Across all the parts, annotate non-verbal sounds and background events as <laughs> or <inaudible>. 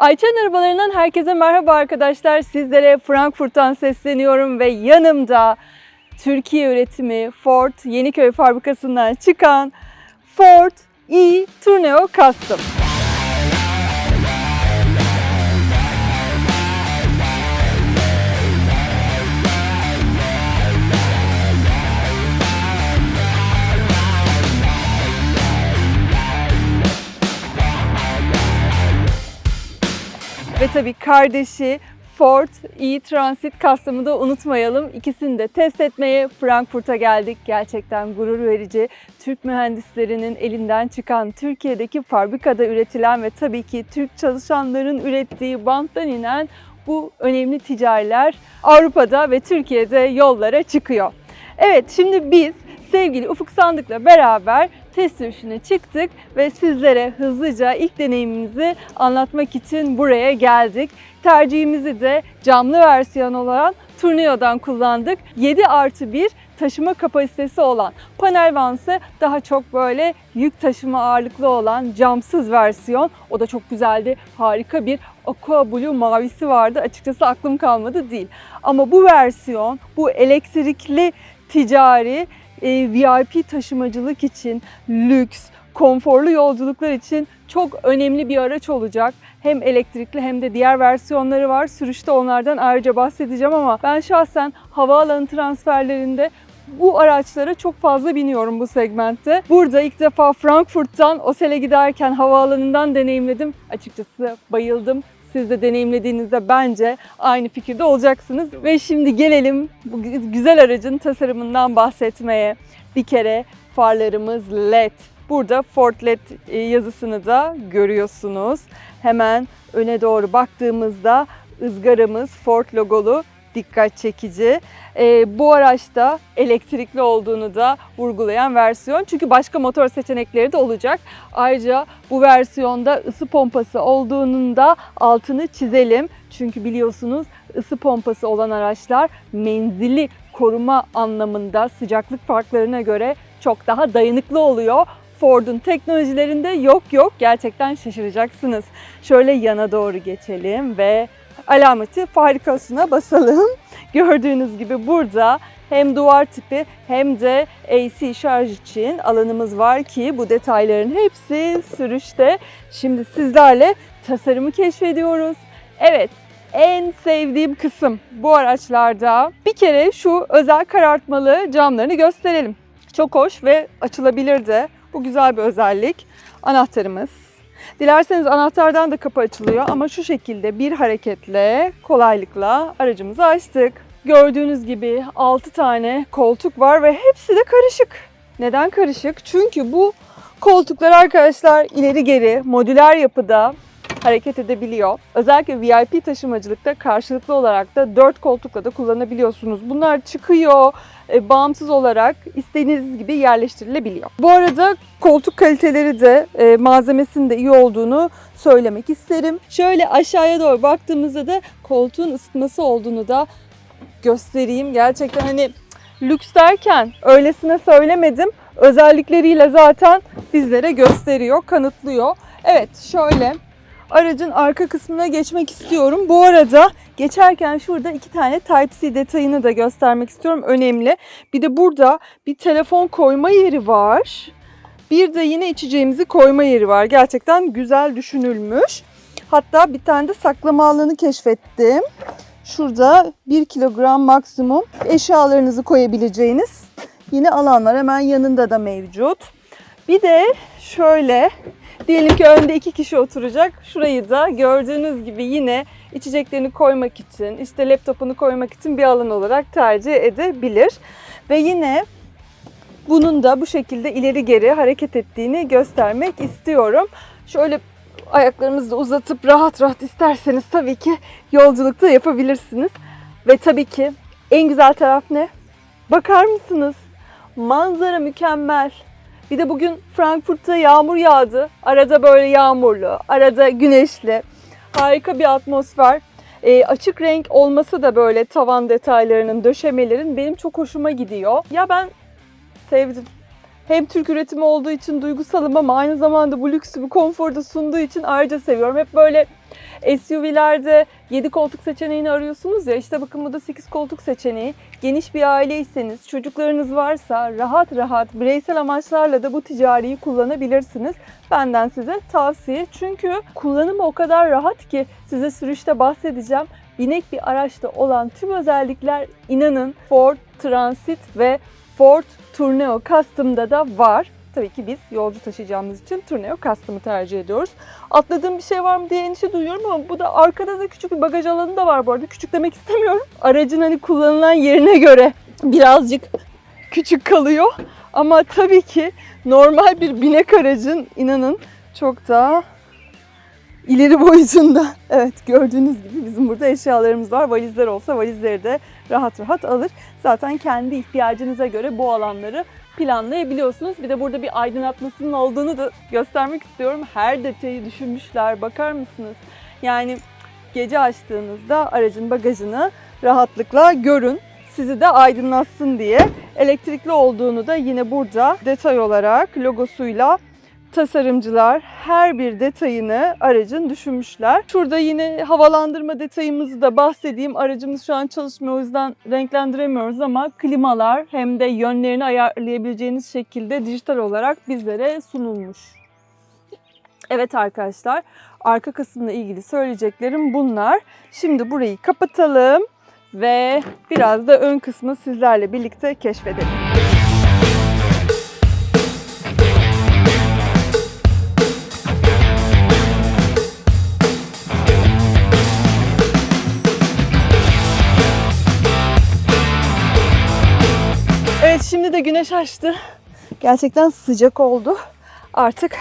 Ayça'nın arabalarından herkese merhaba arkadaşlar. Sizlere Frankfurt'tan sesleniyorum ve yanımda Türkiye üretimi Ford Yeniköy fabrikasından çıkan Ford E Tourneo Custom. Ve tabii kardeşi Ford e-Transit Custom'ı da unutmayalım. İkisini de test etmeye Frankfurt'a geldik. Gerçekten gurur verici. Türk mühendislerinin elinden çıkan, Türkiye'deki fabrikada üretilen ve tabii ki Türk çalışanların ürettiği banttan inen bu önemli ticariler Avrupa'da ve Türkiye'de yollara çıkıyor. Evet şimdi biz sevgili Ufuk Sandık'la beraber test sürüşüne çıktık ve sizlere hızlıca ilk deneyimimizi anlatmak için buraya geldik. Tercihimizi de camlı versiyon olan Tourneo'dan kullandık. 7 artı 1 taşıma kapasitesi olan panel vansı daha çok böyle yük taşıma ağırlıklı olan camsız versiyon. O da çok güzeldi. Harika bir aqua blue mavisi vardı. Açıkçası aklım kalmadı değil. Ama bu versiyon bu elektrikli ticari VIP taşımacılık için lüks, konforlu yolculuklar için çok önemli bir araç olacak. Hem elektrikli hem de diğer versiyonları var. Sürüşte onlardan ayrıca bahsedeceğim ama ben şahsen havaalanı transferlerinde bu araçlara çok fazla biniyorum bu segmentte. Burada ilk defa Frankfurt'tan Osel'e giderken havaalanından deneyimledim. Açıkçası bayıldım. Siz de deneyimlediğinizde bence aynı fikirde olacaksınız. Ve şimdi gelelim bu güzel aracın tasarımından bahsetmeye. Bir kere farlarımız LED. Burada Ford LED e, yazısını da görüyorsunuz. Hemen öne doğru baktığımızda ızgaramız Ford logolu dikkat çekici. Ee, bu araçta elektrikli olduğunu da vurgulayan versiyon. Çünkü başka motor seçenekleri de olacak. Ayrıca bu versiyonda ısı pompası olduğunun da altını çizelim. Çünkü biliyorsunuz ısı pompası olan araçlar menzili koruma anlamında sıcaklık farklarına göre çok daha dayanıklı oluyor. Ford'un teknolojilerinde yok yok gerçekten şaşıracaksınız. Şöyle yana doğru geçelim ve alameti farikasına basalım. <laughs> Gördüğünüz gibi burada hem duvar tipi hem de AC şarj için alanımız var ki bu detayların hepsi sürüşte. Şimdi sizlerle tasarımı keşfediyoruz. Evet, en sevdiğim kısım bu araçlarda bir kere şu özel karartmalı camlarını gösterelim. Çok hoş ve açılabilir de. Bu güzel bir özellik. Anahtarımız. Dilerseniz anahtardan da kapı açılıyor ama şu şekilde bir hareketle kolaylıkla aracımızı açtık. Gördüğünüz gibi 6 tane koltuk var ve hepsi de karışık. Neden karışık? Çünkü bu koltuklar arkadaşlar ileri geri modüler yapıda hareket edebiliyor. Özellikle VIP taşımacılıkta karşılıklı olarak da 4 koltukla da kullanabiliyorsunuz. Bunlar çıkıyor, bağımsız olarak istediğiniz gibi yerleştirilebiliyor. Bu arada koltuk kaliteleri de e, malzemesinin de iyi olduğunu söylemek isterim. Şöyle aşağıya doğru baktığımızda da koltuğun ısıtması olduğunu da göstereyim. Gerçekten hani lüks derken öylesine söylemedim. Özellikleriyle zaten bizlere gösteriyor, kanıtlıyor. Evet şöyle aracın arka kısmına geçmek istiyorum. Bu arada geçerken şurada iki tane Type-C detayını da göstermek istiyorum. Önemli. Bir de burada bir telefon koyma yeri var. Bir de yine içeceğimizi koyma yeri var. Gerçekten güzel düşünülmüş. Hatta bir tane de saklama alanı keşfettim. Şurada 1 kilogram maksimum eşyalarınızı koyabileceğiniz yine alanlar hemen yanında da mevcut. Bir de şöyle diyelim ki önde iki kişi oturacak. Şurayı da gördüğünüz gibi yine içeceklerini koymak için, işte laptopunu koymak için bir alan olarak tercih edebilir. Ve yine bunun da bu şekilde ileri geri hareket ettiğini göstermek istiyorum. Şöyle ayaklarımızı da uzatıp rahat rahat isterseniz tabii ki yolculukta yapabilirsiniz. Ve tabii ki en güzel taraf ne? Bakar mısınız? Manzara mükemmel. Bir de bugün Frankfurt'ta yağmur yağdı. Arada böyle yağmurlu, arada güneşli. Harika bir atmosfer. E, açık renk olması da böyle tavan detaylarının, döşemelerin benim çok hoşuma gidiyor. Ya ben sevdim. Hem Türk üretimi olduğu için duygusalım ama aynı zamanda bu lüksü, bu konforu da sunduğu için ayrıca seviyorum. Hep böyle SUV'lerde 7 koltuk seçeneğini arıyorsunuz ya işte bakın bu da 8 koltuk seçeneği. Geniş bir aileyseniz, çocuklarınız varsa rahat rahat bireysel amaçlarla da bu ticariyi kullanabilirsiniz. Benden size tavsiye. Çünkü kullanımı o kadar rahat ki size sürüşte bahsedeceğim. Binek bir araçta olan tüm özellikler inanın Ford Transit ve Ford Tourneo Custom'da da var. Tabii ki biz yolcu taşıyacağımız için Tourneo Custom'ı tercih ediyoruz. Atladığım bir şey var mı diye endişe duyuyorum ama bu da arkada da küçük bir bagaj alanı da var bu arada. Küçük demek istemiyorum. Aracın hani kullanılan yerine göre birazcık küçük kalıyor. Ama tabii ki normal bir binek aracın inanın çok daha ileri boyutunda. <laughs> Evet gördüğünüz gibi bizim burada eşyalarımız var. Valizler olsa valizleri de rahat rahat alır. Zaten kendi ihtiyacınıza göre bu alanları planlayabiliyorsunuz. Bir de burada bir aydınlatmasının olduğunu da göstermek istiyorum. Her detayı düşünmüşler. Bakar mısınız? Yani gece açtığınızda aracın bagajını rahatlıkla görün. Sizi de aydınlatsın diye. Elektrikli olduğunu da yine burada detay olarak logosuyla tasarımcılar her bir detayını aracın düşünmüşler. Şurada yine havalandırma detayımızı da bahsedeyim. Aracımız şu an çalışmıyor o yüzden renklendiremiyoruz ama klimalar hem de yönlerini ayarlayabileceğiniz şekilde dijital olarak bizlere sunulmuş. Evet arkadaşlar arka kısımla ilgili söyleyeceklerim bunlar. Şimdi burayı kapatalım ve biraz da ön kısmı sizlerle birlikte keşfedelim. De güneş açtı. Gerçekten sıcak oldu. Artık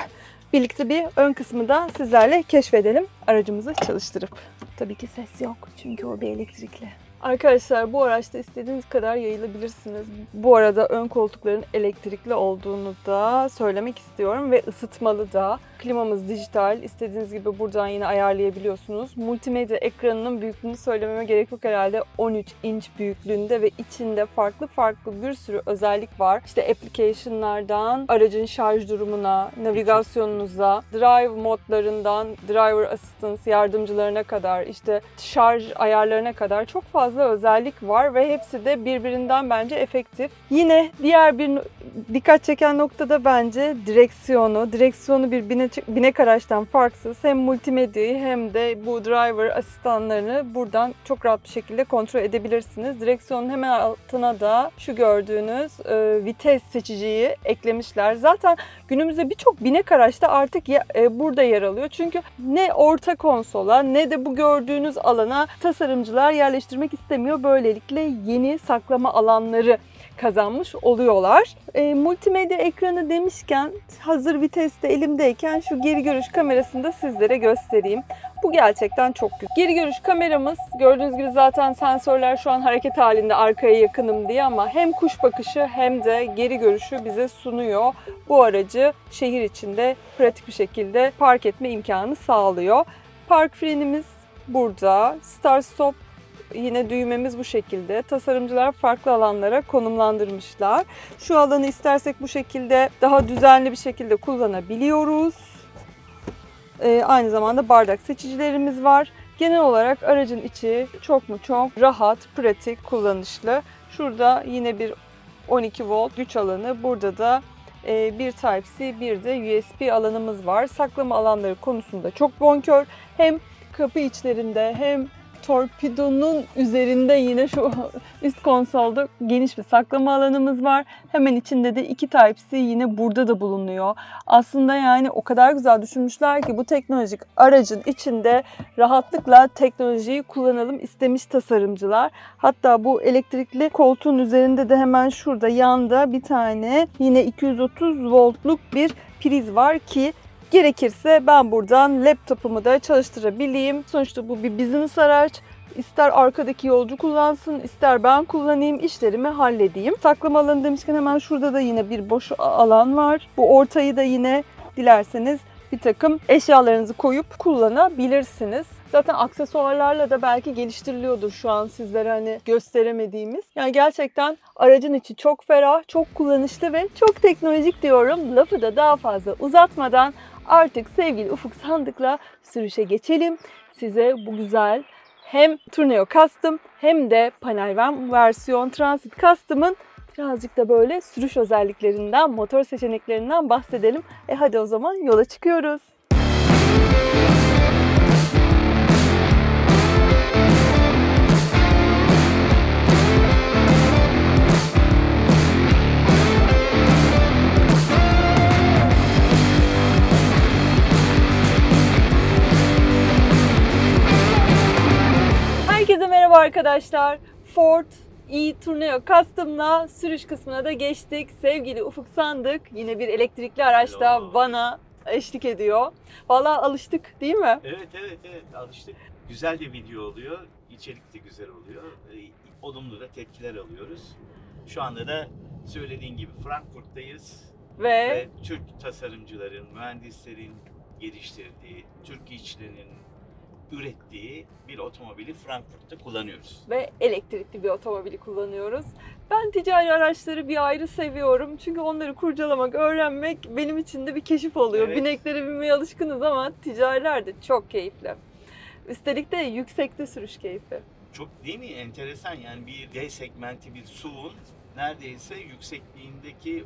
birlikte bir ön kısmı da sizlerle keşfedelim aracımızı çalıştırıp. Tabii ki ses yok çünkü o bir elektrikli. Arkadaşlar bu araçta istediğiniz kadar yayılabilirsiniz. Bu arada ön koltukların elektrikli olduğunu da söylemek istiyorum ve ısıtmalı da. Klimamız dijital. İstediğiniz gibi buradan yine ayarlayabiliyorsunuz. Multimedya ekranının büyüklüğünü söylememe gerek yok herhalde. 13 inç büyüklüğünde ve içinde farklı farklı bir sürü özellik var. İşte application'lardan aracın şarj durumuna, navigasyonunuza, drive modlarından driver assistance yardımcılarına kadar, işte şarj ayarlarına kadar çok fazla özellik var ve hepsi de birbirinden bence efektif. Yine diğer bir dikkat çeken nokta da bence direksiyonu. Direksiyonu bir binek, araçtan farksız. Hem multimedyayı hem de bu driver asistanlarını buradan çok rahat bir şekilde kontrol edebilirsiniz. Direksiyonun hemen altına da şu gördüğünüz e, vites seçiciyi eklemişler. Zaten günümüzde birçok binek araçta artık ya- e, burada yer alıyor. Çünkü ne orta konsola ne de bu gördüğünüz alana tasarımcılar yerleştirmek istemiyor. Böylelikle yeni saklama alanları kazanmış oluyorlar. E, multimedya ekranı demişken hazır viteste elimdeyken şu geri görüş kamerasını da sizlere göstereyim. Bu gerçekten çok güzel. Geri görüş kameramız gördüğünüz gibi zaten sensörler şu an hareket halinde arkaya yakınım diye ama hem kuş bakışı hem de geri görüşü bize sunuyor. Bu aracı şehir içinde pratik bir şekilde park etme imkanı sağlıyor. Park frenimiz burada. Start stop yine düğmemiz bu şekilde. Tasarımcılar farklı alanlara konumlandırmışlar. Şu alanı istersek bu şekilde daha düzenli bir şekilde kullanabiliyoruz. Ee, aynı zamanda bardak seçicilerimiz var. Genel olarak aracın içi çok mu çok rahat, pratik, kullanışlı. Şurada yine bir 12 volt güç alanı. Burada da e, bir Type-C bir de USB alanımız var. Saklama alanları konusunda çok bonkör. Hem kapı içlerinde hem torpidonun üzerinde yine şu üst konsolda geniş bir saklama alanımız var. Hemen içinde de iki Type-C yine burada da bulunuyor. Aslında yani o kadar güzel düşünmüşler ki bu teknolojik aracın içinde rahatlıkla teknolojiyi kullanalım istemiş tasarımcılar. Hatta bu elektrikli koltuğun üzerinde de hemen şurada yanda bir tane yine 230 voltluk bir priz var ki Gerekirse ben buradan laptopumu da çalıştırabileyim. Sonuçta bu bir business araç. İster arkadaki yolcu kullansın, ister ben kullanayım, işlerimi halledeyim. Saklama alanı demişken hemen şurada da yine bir boş alan var. Bu ortayı da yine dilerseniz bir takım eşyalarınızı koyup kullanabilirsiniz. Zaten aksesuarlarla da belki geliştiriliyordur şu an sizlere hani gösteremediğimiz. Yani gerçekten aracın içi çok ferah, çok kullanışlı ve çok teknolojik diyorum. Lafı da daha fazla uzatmadan Artık sevgili Ufuk Sandık'la sürüşe geçelim. Size bu güzel hem Tourneo Custom hem de Panel versiyon Transit Custom'ın birazcık da böyle sürüş özelliklerinden, motor seçeneklerinden bahsedelim. E hadi o zaman yola çıkıyoruz. Merhaba arkadaşlar. Ford e-Tourneo Custom'la sürüş kısmına da geçtik. Sevgili Ufuk Sandık yine bir elektrikli araçta Hello. bana eşlik ediyor. Vallahi alıştık değil mi? Evet evet evet alıştık. Güzel de video oluyor. İçerik de güzel oluyor. Ee, Olumlu da tepkiler alıyoruz. Şu anda da söylediğin gibi Frankfurt'tayız. Ve Ve Türk tasarımcıların, mühendislerin geliştirdiği, Türk işçilerinin ürettiği bir otomobili Frankfurt'ta kullanıyoruz. ve elektrikli bir otomobili kullanıyoruz. Ben ticari araçları bir ayrı seviyorum. Çünkü onları kurcalamak, öğrenmek benim için de bir keşif oluyor. Evet. Bineklere binmeye alışkınız ama ticariler de çok keyifli. Üstelik de yüksekte sürüş keyfi. Çok değil mi? Enteresan yani bir D segmenti bir SUV'un neredeyse yüksekliğindeki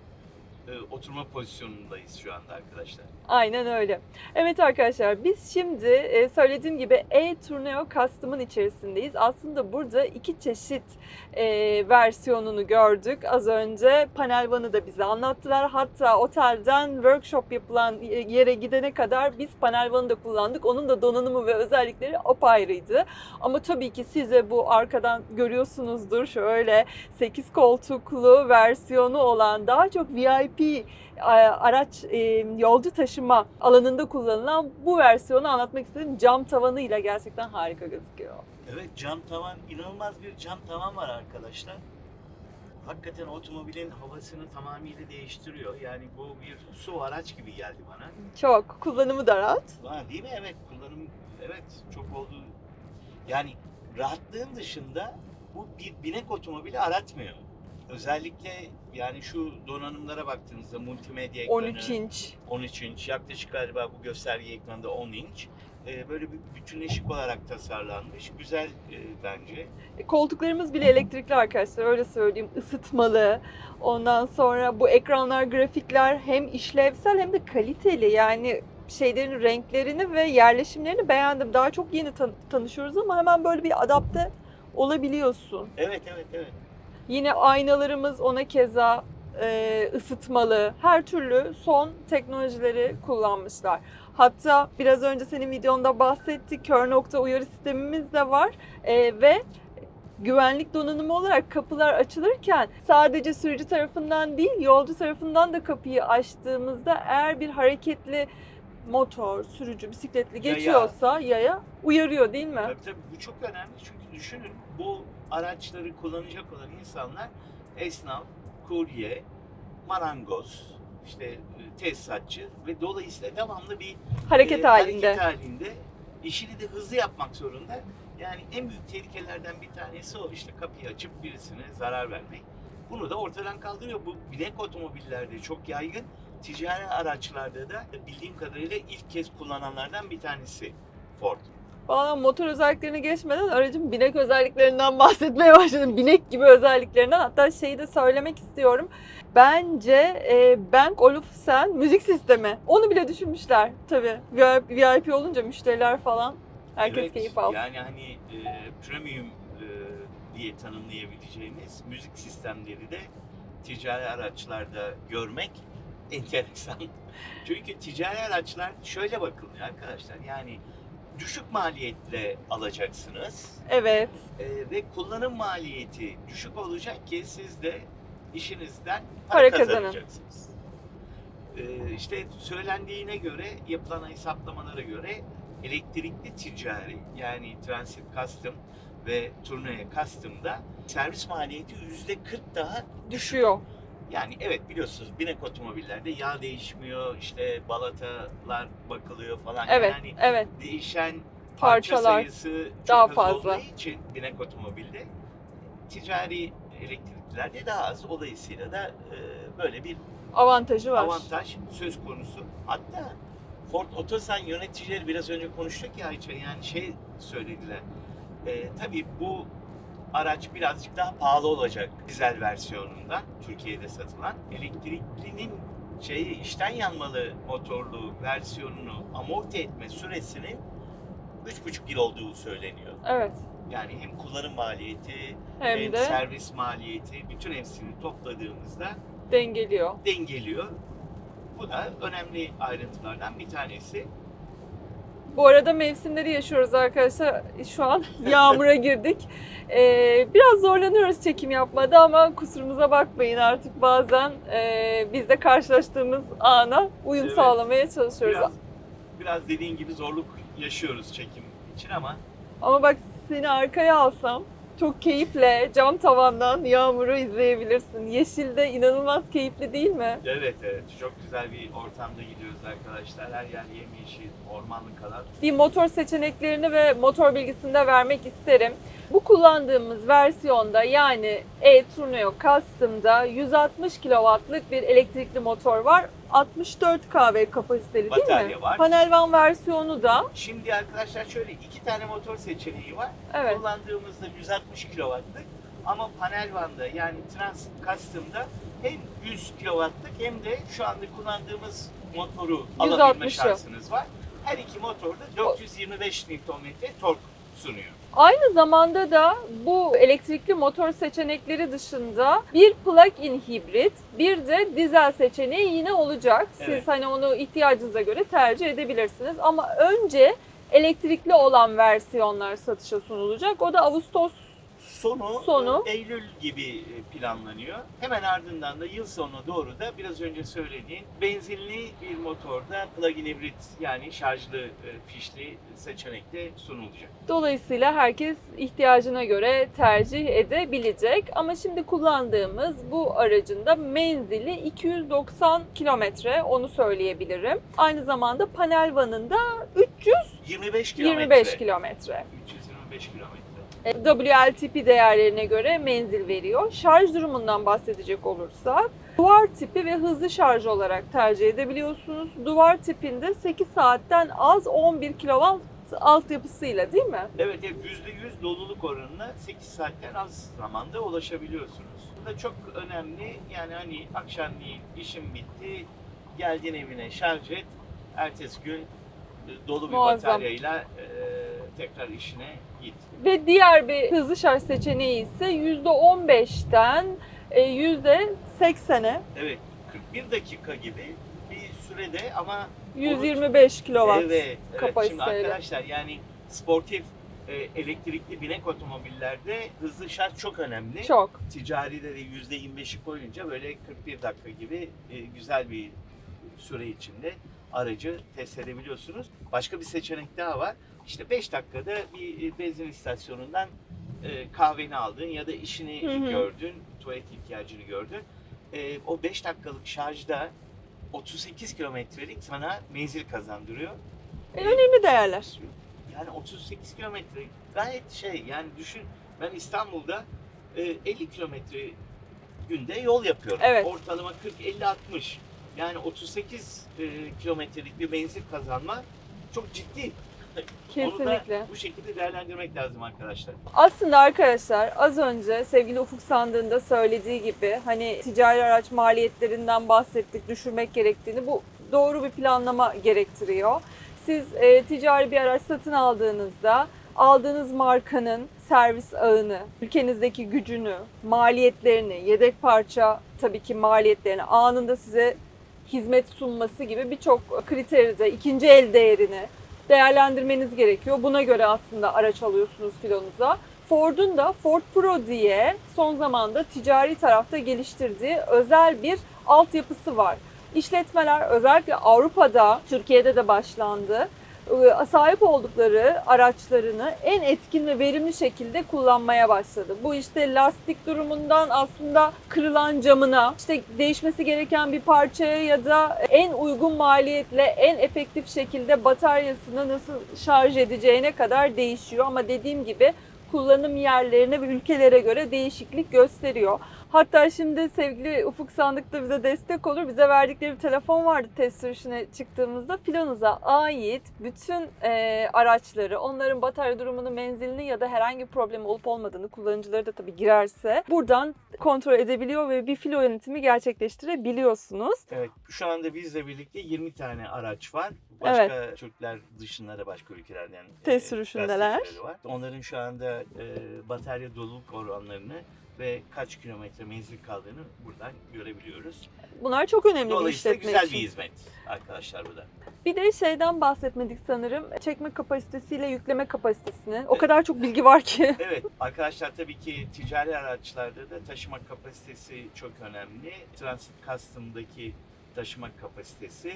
oturma pozisyonundayız şu anda arkadaşlar. Aynen öyle. Evet arkadaşlar biz şimdi e, söylediğim gibi e-Tourneo Custom'ın içerisindeyiz. Aslında burada iki çeşit e, versiyonunu gördük. Az önce panel vanı da bize anlattılar. Hatta otelden workshop yapılan yere gidene kadar biz panel vanı da kullandık. Onun da donanımı ve özellikleri apayrıydı. Ama tabii ki size bu arkadan görüyorsunuzdur şöyle 8 koltuklu versiyonu olan daha çok VIP a- araç e, yolcu taşıma alanında kullanılan bu versiyonu anlatmak istedim. Cam tavanıyla gerçekten harika gözüküyor. Evet cam tavan, inanılmaz bir cam tavan var arkadaşlar. Hakikaten otomobilin havasını tamamıyla değiştiriyor. Yani bu bir su araç gibi geldi bana. Çok kullanımı da rahat. Ha, değil mi? Evet kullanım evet çok oldu. Yani rahatlığın dışında bu bir binek otomobili aratmıyor. Özellikle yani şu donanımlara baktığınızda multimedya ekranı, 13 inç. 13 inç yaklaşık galiba bu gösterge ekranında 10 inç. Ee, böyle bir bütünleşik olarak tasarlanmış. Güzel e, bence. E, Koltuklarımız bile elektrikli arkadaşlar öyle söyleyeyim. Isıtmalı. Ondan sonra bu ekranlar, grafikler hem işlevsel hem de kaliteli. Yani şeylerin renklerini ve yerleşimlerini beğendim. Daha çok yeni tan- tanışıyoruz ama hemen böyle bir adapte olabiliyorsun. Evet evet evet. Yine aynalarımız ona keza e, ısıtmalı. Her türlü son teknolojileri kullanmışlar. Hatta biraz önce senin videonda bahsettik. Kör nokta uyarı sistemimiz de var. E, ve güvenlik donanımı olarak kapılar açılırken sadece sürücü tarafından değil yolcu tarafından da kapıyı açtığımızda eğer bir hareketli motor, sürücü, bisikletli Yaya. geçiyorsa yaya uyarıyor değil mi? Tabii tabii bu çok önemli çünkü düşünün bu araçları kullanacak olan insanlar esnaf, kurye, marangoz, işte e, tesisatçı ve dolayısıyla devamlı bir Hareket e, halinde. hareket halinde işini de hızlı yapmak zorunda. Yani en büyük tehlikelerden bir tanesi o işte kapıyı açıp birisine zarar vermek. Bunu da ortadan kaldırıyor. Bu binek otomobillerde çok yaygın. Ticari araçlarda da bildiğim kadarıyla ilk kez kullananlardan bir tanesi Ford. Valla motor özelliklerine geçmeden aracın binek özelliklerinden <laughs> bahsetmeye başladım. Binek gibi özelliklerinden. Hatta şeyi de söylemek istiyorum. Bence e, Bank Olufsen müzik sistemi. Onu bile düşünmüşler tabii. VIP, olunca müşteriler falan. Herkes Evet, keyif alsın. Yani hani e, premium e, diye tanımlayabileceğimiz müzik sistemleri de ticari araçlarda görmek <laughs> enteresan. Çünkü ticari araçlar şöyle bakılıyor arkadaşlar. Yani düşük maliyetle alacaksınız Evet. e, ve kullanım maliyeti düşük olacak ki siz de işinizden Para para, kazanın. kazanacaksınız. E, işte söylendiğine göre, yapılan hesaplamalara göre elektrikli ticari yani Transit Custom ve Tourneo Custom'da servis maliyeti yüzde 40 daha düşük. Düşüyor. Yani evet biliyorsunuz binek otomobillerde yağ değişmiyor, işte balatalar bakılıyor falan. Evet. Yani Evet. değişen parça Parçalar sayısı çok daha az fazla. olduğu için binek otomobilde ticari elektriklerde daha az. Dolayısıyla da e, böyle bir Avantajı var. avantaj söz konusu. Hatta Ford Otosan yöneticileri biraz önce konuştuk ya Ayça yani şey söylediler. Ee, tabii bu araç birazcık daha pahalı olacak dizel versiyonundan Türkiye'de satılan. Elektriklinin şeyi içten yanmalı motorlu versiyonunu amorti etme süresinin 3,5 yıl olduğu söyleniyor. Evet. Yani hem kullanım maliyeti Hem hem de servis maliyeti bütün hepsini topladığımızda dengeliyor. dengeliyor. Bu da önemli ayrıntılardan bir tanesi. Bu arada mevsimleri yaşıyoruz arkadaşlar. Şu an <laughs> yağmura girdik. Ee, biraz zorlanıyoruz çekim yapmada ama kusurumuza bakmayın artık bazen e, biz de karşılaştığımız ana uyum Evet. sağlamaya çalışıyoruz. Biraz, biraz dediğin gibi zorluk yaşıyoruz çekim için ama Ama bak seni arkaya alsam çok keyifle cam tavandan yağmuru izleyebilirsin. Yeşilde inanılmaz keyifli değil mi? evet evet çok güzel bir ortamda gidiyoruz arkadaşlar. Her yer yemyeşil, ormanlık alan. bir motor seçeneklerini ve motor bilgisini de vermek isterim. Bu kullandığımız versiyonda yani e-Tourneo Custom'da 160 kW'lık bir elektrikli motor var. 64 kW kapasiteli değil mi? Batarya var. Panel van versiyonu da Şimdi arkadaşlar şöyle iki tane motor seçeneği var. evet Kullandığımızda 160 kW'lık ama panel vanda yani Trans Custom'da hem 100 kW'lık hem de şu anda kullandığımız motoru alabilme 160'ı. şansınız var. Her iki motor da 425 Nm tork sunuyor. Aynı zamanda da bu elektrikli motor seçenekleri dışında bir plug-in hibrit, bir de dizel seçeneği yine olacak. Siz Evet. hani onu ihtiyacınıza göre tercih edebilirsiniz. Ama önce elektrikli olan versiyonlar satışa sunulacak. O da Ağustos Sonu, Sonu. e, Eylül gibi e, planlanıyor. Hemen ardından da yıl sonuna doğru da biraz önce söylediğin benzinli bir motorda plug-in hibrit yani şarjlı e, fişli seçenekte sunulacak. Dolayısıyla herkes ihtiyacına göre tercih edebilecek. Ama şimdi kullandığımız bu aracın da menzili 290 kilometre onu söyleyebilirim. Aynı zamanda panel vanında 25 kilometre. 325 kilometre. 325 kilometre. WLTP değerlerine göre menzil veriyor. Şarj durumundan bahsedecek olursak duvar tipi ve hızlı şarj olarak tercih edebiliyorsunuz. Duvar tipinde 8 saatten az 11 kW altyapısıyla değil mi? Evet, evet %100 doluluk oranına 8 saatten az zamanda ulaşabiliyorsunuz. Bu da çok önemli. Yani hani akşamleyin işim bitti, geldin evine şarj et, ertesi gün dolu bir Muazzam. bataryayla e, tekrar işine git. Ve diğer bir hızlı şarj seçeneği ise %15'ten e, %80'e Evet, 41 dakika gibi bir sürede ama 125 kW. evet, evet. Şimdi arkadaşlar yani sportif e, elektrikli binek otomobillerde hızlı şarj çok önemli. Çok. ticaride de %25'i koyunca böyle 41 dakika gibi e, güzel bir süre içinde aracı test edebiliyorsunuz. Başka bir seçenek daha var. İşte 5 dakikada bir e, benzin istasyonundan e, kahveni aldın ya da işini Hı hı. gördün, tuvalet ihtiyacını gördün. E, o 5 dakikalık şarjda 38 kilometrelik sana menzil kazandırıyor. En önemli değerler. Yani 38 kilometre gayet şey yani düşün ben İstanbul'da e, 50 kilometre günde yol yapıyorum. Evet. Ortalama 40-50-60. Yani 38 e, kilometrelik bir menzil kazanma çok ciddi. Onu Kesinlikle. da bu şekilde değerlendirmek lazım arkadaşlar. Aslında arkadaşlar az önce sevgili Ufuk Sandığ'ın da söylediği gibi hani ticari araç maliyetlerinden bahsettik, düşürmek gerektiğini. Bu doğru bir planlama gerektiriyor. Siz e, ticari bir araç satın aldığınızda aldığınız markanın servis ağını, ülkenizdeki gücünü, maliyetlerini, yedek parça tabii ki maliyetlerini anında size hizmet sunması gibi birçok kriteri de ikinci el değerini değerlendirmeniz gerekiyor. Buna göre aslında araç alıyorsunuz filonuza. Ford'un da Ford Pro diye son zamanda ticari tarafta geliştirdiği özel bir altyapısı var. İşletmeler özellikle Avrupa'da, Türkiye'de de başlandı. Ee, Sahip oldukları araçlarını en etkin ve verimli şekilde kullanmaya başladı. Bu işte lastik durumundan aslında kırılan camına, işte değişmesi gereken bir parçaya ya da en uygun maliyetle en efektif şekilde bataryasını nasıl şarj edeceğine kadar değişiyor. Ama dediğim gibi kullanım yerlerine ve ülkelere göre değişiklik gösteriyor. Hatta şimdi sevgili Ufuk Sandık da bize destek olur. Bize verdikleri bir telefon vardı test sürüşüne çıktığımızda. Filonuza ait bütün e, araçları, onların batarya durumunu, menzilini ya da herhangi bir problem olup olmadığını kullanıcıları da tabii girerse buradan kontrol edebiliyor ve bir filo yönetimi gerçekleştirebiliyorsunuz. Evet. Şu anda bizle birlikte 20 tane araç var. Başka Türkler dışında da başka ülkelerden Test e, sürüşündeler. gazetecileri var. Onların şu anda e, batarya doluluk oranlarını ve kaç kilometre menzil kaldığını buradan görebiliyoruz. Bunlar çok önemli bir Dolayısıyla işletme güzel için. bir hizmet arkadaşlar bu da. Bir de şeyden bahsetmedik sanırım. Çekme kapasitesiyle yükleme kapasitesini. O Evet. kadar çok bilgi var ki. <laughs> Evet arkadaşlar tabii ki ticari araçlarda da taşıma kapasitesi çok önemli. Transit Custom'daki taşıma kapasitesi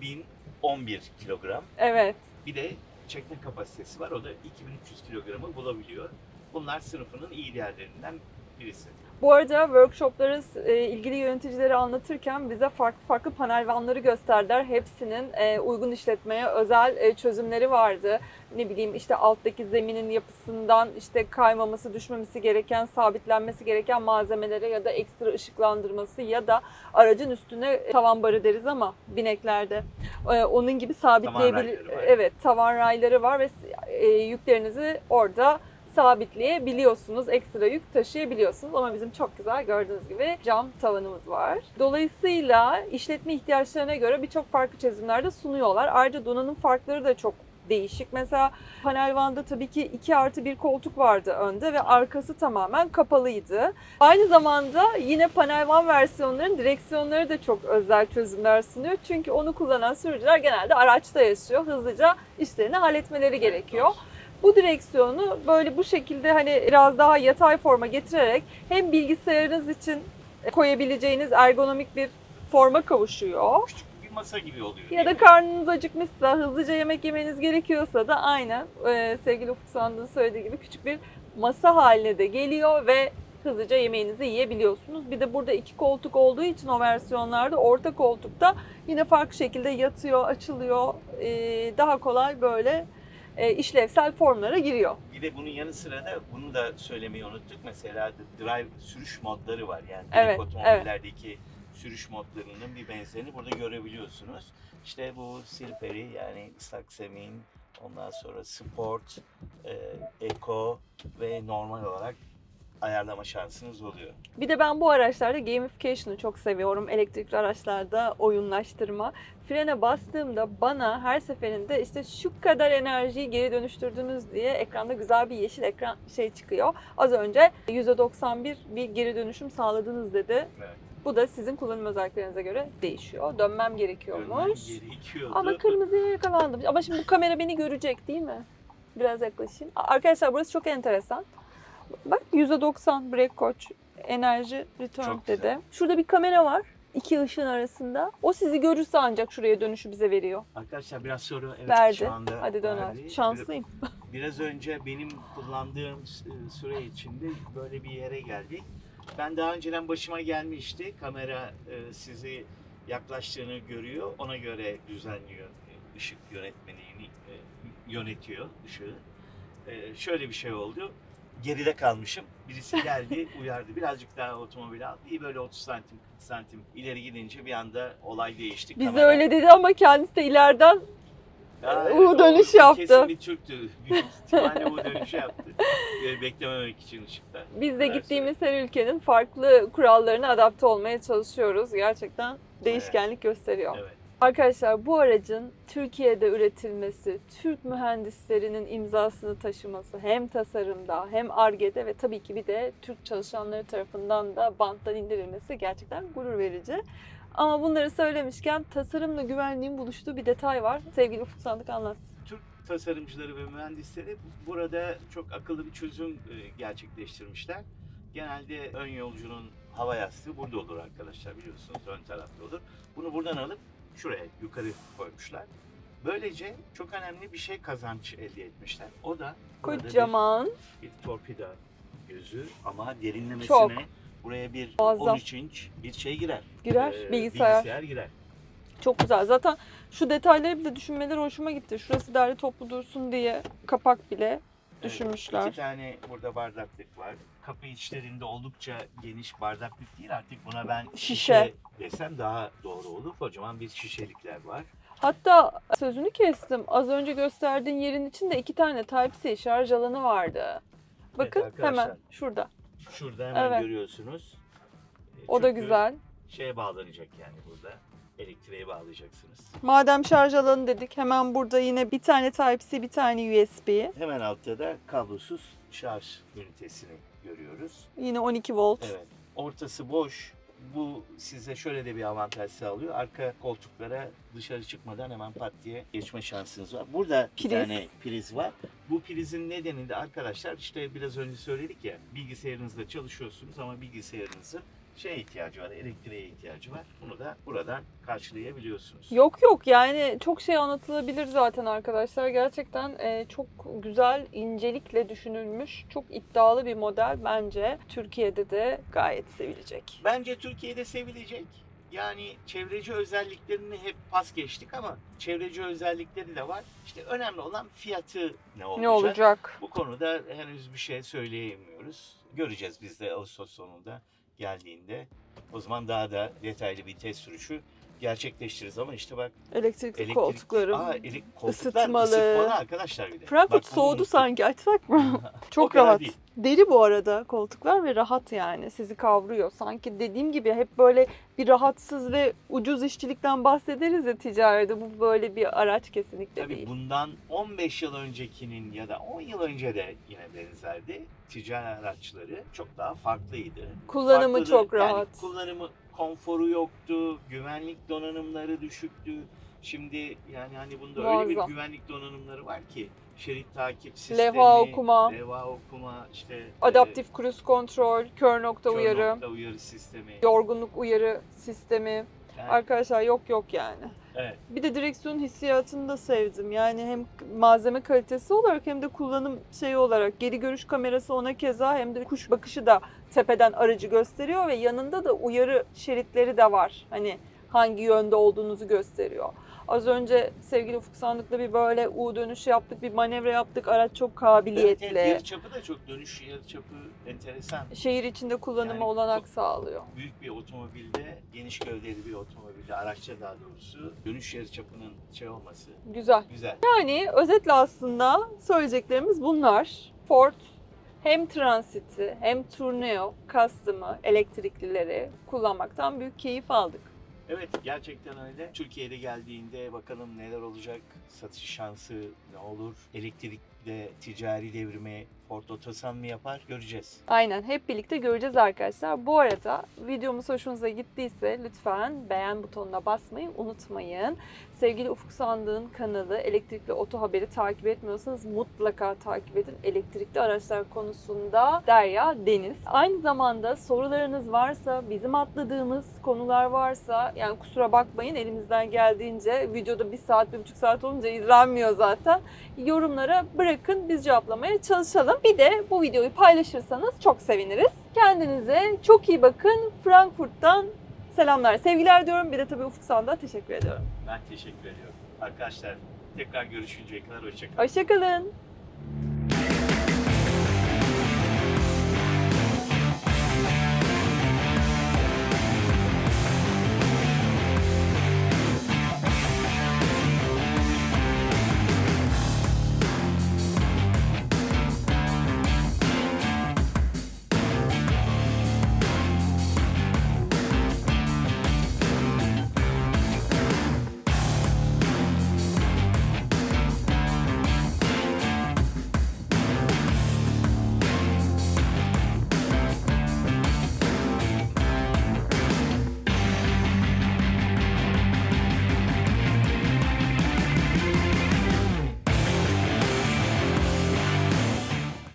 1011 kilogram. evet. Bir de çekme kapasitesi var. O da 2300 kilogramı bulabiliyor. Bunlar sınıfının iyi değerlerinden birisi. Bu arada workshopları e, ilgili yöneticileri anlatırken bize farklı farklı panel vanları gösterdiler. Hepsinin e, uygun işletmeye özel e, çözümleri vardı. Ne bileyim işte alttaki zeminin yapısından işte kaymaması, düşmemesi gereken, sabitlenmesi gereken malzemelere ya da ekstra ışıklandırması ya da aracın üstüne tavan barı deriz ama bineklerde. Onun gibi sabitleyebilir. Evet, tavan rayları var ve yüklerinizi orada sabitleyebiliyorsunuz. Ekstra yük taşıyabiliyorsunuz ama bizim çok güzel gördüğünüz gibi cam tavanımız var. Dolayısıyla işletme ihtiyaçlarına göre birçok farklı çözümler de sunuyorlar. Ayrıca donanım farkları da çok değişik. Mesela panel vanda tabii ki 2 artı bir koltuk vardı önde ve arkası tamamen kapalıydı. Aynı zamanda yine panel van versiyonların direksiyonları da çok özel çözümler sunuyor. Çünkü onu kullanan sürücüler genelde araçta yaşıyor. Hızlıca işlerini halletmeleri gerekiyor. Bu direksiyonu böyle bu şekilde hani biraz daha yatay forma getirerek hem bilgisayarınız için koyabileceğiniz ergonomik bir forma kavuşuyor. Küçük bir masa gibi oluyor. Ya da karnınız acıkmışsa, hızlıca yemek yemeniz gerekiyorsa da aynen e, sevgili Ufuk Sandık'ın söylediği gibi küçük bir masa haline de geliyor ve hızlıca yemeğinizi yiyebiliyorsunuz. Bir de burada iki koltuk olduğu için o versiyonlarda orta koltukta yine farklı şekilde yatıyor, açılıyor. E, daha kolay böyle e, işlevsel formlara giriyor. Bir de bunun yanı sıra da bunu da söylemeyi unuttuk. Mesela drive sürüş modları var. Yani Evet, evet, otomobillerdeki sürüş modlarının bir benzerini burada görebiliyorsunuz. İşte bu silperi yani ıslak zemin, ondan sonra sport, e, eco ve normal olarak ayarlama şansınız oluyor. Bir de ben bu araçlarda gamification'ı çok seviyorum. Elektrikli araçlarda oyunlaştırma. Frene bastığımda bana her seferinde işte şu kadar enerjiyi geri dönüştürdünüz diye ekranda güzel bir yeşil ekran şey çıkıyor. Az önce %91 bir geri dönüşüm sağladınız dedi. Evet. Bu da sizin kullanım özelliklerinize göre değişiyor. Dönmem gerekiyormuş. Gerekiyordu. Ama kırmızıya yakalandım. Ama şimdi bu kamera beni görecek değil mi? Biraz yaklaşayım. Arkadaşlar burası çok enteresan. Bak %90 brake coach enerji return Çok dedi. güzel. Şurada bir kamera var. iki ışığın arasında. O sizi görürse ancak şuraya dönüşü bize veriyor. Arkadaşlar biraz sonra evet Verdi. şu anda Hadi döner. verdi. Şanslıyım. Biraz önce benim kullandığım e, süre içinde böyle bir yere geldik. Ben daha önceden başıma gelmişti. Kamera e, sizi yaklaştığını görüyor. Ona göre düzenliyor. E, ışık yönetmeliğini e, yönetiyor ışığı. E, şöyle bir şey oldu. Geride kalmışım. Birisi geldi, <laughs> uyardı. Birazcık daha otomobil al. İyi böyle 30 santim, 40 santim ileri gidince bir anda olay değişti. Bize Kamera- öyle dedi ama kendisi de ileriden ya U evet, o dönüş yaptı. Kesin bir Türktü. Büyük <laughs> ihtimalle U dönüşü yaptı. Beklememek için ışıkta. biz de Neler gittiğimiz her ülkenin farklı kurallarına adapte olmaya çalışıyoruz. Gerçekten değişkenlik gösteriyor. Evet. Arkadaşlar bu aracın Türkiye'de üretilmesi, Türk mühendislerinin imzasını taşıması hem tasarımda hem Ar-Ge'de ve tabii ki bir de Türk çalışanları tarafından da banttan indirilmesi gerçekten gurur verici. Ama bunları söylemişken tasarımla güvenliğin buluştuğu bir detay var. Sevgili Ufuk Sandık anlat. Türk tasarımcıları ve mühendisleri burada çok akıllı bir çözüm e, gerçekleştirmişler. Genelde ön yolcunun hava yastığı burada olur arkadaşlar biliyorsunuz ön tarafta olur. Bunu buradan alıp şuraya yukarı koymuşlar. Böylece çok önemli bir şey kazanç elde etmişler. O da burada bir- Kocaman. bir torpido gözü ama derinlemesine Çok. buraya bir Muazzam. 13 inç bir şey girer. Girer, Ee, bilgisayar. Bilgisayar girer. Çok güzel. Zaten şu detayları bir de düşünmeleri hoşuma gitti. Şurası derli toplu dursun diye kapak bile düşünmüşler. İki tane burada bardaklık var. Kapı içlerinde oldukça geniş bardaklık değil artık buna ben şişe, Şişe. desem daha doğru olur. Kocaman bir şişelikler var. Hatta sözünü kestim. Az önce gösterdiğin yerin içinde iki tane Type-C şarj alanı vardı. Bakın arkadaşlar. hemen şurada. Şurada hemen Evet. görüyorsunuz. E, O da çünkü güzel. Şeye bağlanacak yani burada. Elektriğe bağlayacaksınız. Madem şarj alanı dedik hemen burada yine bir tane Type-C bir tane USB. Hemen altta da kablosuz şarj ünitesini görüyoruz. Yine 12 volt. Evet. Ortası boş. Bu size şöyle de bir avantaj sağlıyor. Arka koltuklara dışarı çıkmadan hemen pat diye geçme şansınız var. Burada bir Priz. tane priz var. Bu prizin nedeni de arkadaşlar işte biraz önce söyledik ya bilgisayarınızda çalışıyorsunuz ama bilgisayarınızın şey ihtiyacı var, elektriğe ihtiyacı var. Bunu da buradan karşılayabiliyorsunuz. Yok yok yani çok şey anlatılabilir zaten arkadaşlar. Gerçekten e, çok güzel incelikle düşünülmüş. Çok iddialı bir model bence. Türkiye'de de gayet sevilecek. Bence Türkiye'de sevilecek. Yani çevreci özelliklerini hep pas geçtik ama çevreci özellikleri de var. İşte önemli olan fiyatı ne olacak? Ne olacak? Bu konuda henüz bir şey söyleyemiyoruz. Göreceğiz biz de Ağustos sonunda geldiğinde. O zaman daha da detaylı bir test sürüşü gerçekleştiririz ama işte bak Elektrikli elektrik... koltukları. Aa, ele- koltuklar ısıtmalı. ısıtmalı arkadaşlar bir de. Frankfurt Bak bunu soğudu unuttuk. sanki açsak mı? <laughs> Çok rahat. değil. Deri bu arada koltuklar ve rahat yani sizi kavruyor. Sanki dediğim gibi hep böyle bir rahatsız ve ucuz işçilikten bahsederiz ya ticarette. Bu böyle bir araç kesinlikle Tabii değil. bundan 15 yıl öncekinin ya da 10 yıl önce de yine benzerdi. Ticari araçları çok daha farklıydı. Kullanımı Farklıdır. çok Yani rahat. kullanımı, konforu yoktu, güvenlik donanımları düşüktü. Şimdi yani hani bunda öyle bir Muazzam. güvenlik donanımları var ki şerit takip sistemi, Levha okuma. levha okuma, işte Adaptif cruise control, kör nokta e, kör uyarı, nokta uyarı sistemi. yorgunluk uyarı sistemi. Yani, Arkadaşlar yok yok yani. evet. Bir de direksiyon hissiyatını da sevdim. Yani hem malzeme kalitesi olarak hem de kullanım şeyi olarak geri görüş kamerası ona keza hem de kuş bakışı da tepeden aracı gösteriyor ve yanında da uyarı şeritleri de var. Hani hangi yönde olduğunuzu gösteriyor. Az önce sevgili Ufuk Sandık'la bir böyle U dönüşü yaptık, bir manevra yaptık. Araç çok kabiliyetli. evet, yarı çapı da çok dönüş yarı çapı enteresan. Şehir içinde kullanıma Yani olanak sağlıyor. büyük bir otomobilde, geniş gövdeli bir otomobilde, araçta daha doğrusu dönüş yarıçapının şey olması Güzel. güzel. Yani özetle aslında söyleyeceklerimiz bunlar. Ford hem Transit'i hem Tourneo, Custom'ı, elektriklileri kullanmaktan büyük keyif aldık. Evet gerçekten öyle. Türkiye'de geldiğinde bakalım neler olacak, satış şansı ne olur, elektrikle ticari devrimi Ford Otosan mı yapar göreceğiz. Aynen hep birlikte göreceğiz arkadaşlar. Bu arada videomuz hoşunuza gittiyse lütfen beğen butonuna basmayı unutmayın. Sevgili Ufuk Sandık'ın kanalı Elektrikli Oto Haber'i takip etmiyorsanız mutlaka takip edin. Elektrikli araçlar konusunda Derya Deniz. Aynı zamanda sorularınız varsa, bizim atladığımız konular varsa yani kusura bakmayın elimizden geldiğince videoda bir saat, bir buçuk saat olunca izlenmiyor zaten. Yorumlara bırakın biz cevaplamaya çalışalım. Bir de bu videoyu paylaşırsanız çok seviniriz. Kendinize çok iyi bakın. Frankfurt'tan selamlar, sevgiler diyorum. Bir de tabii Ufuk Sandık'a teşekkür ediyorum. Ben teşekkür ediyorum. Arkadaşlar tekrar görüşünceye kadar hoşçakalın. Hoşçakalın.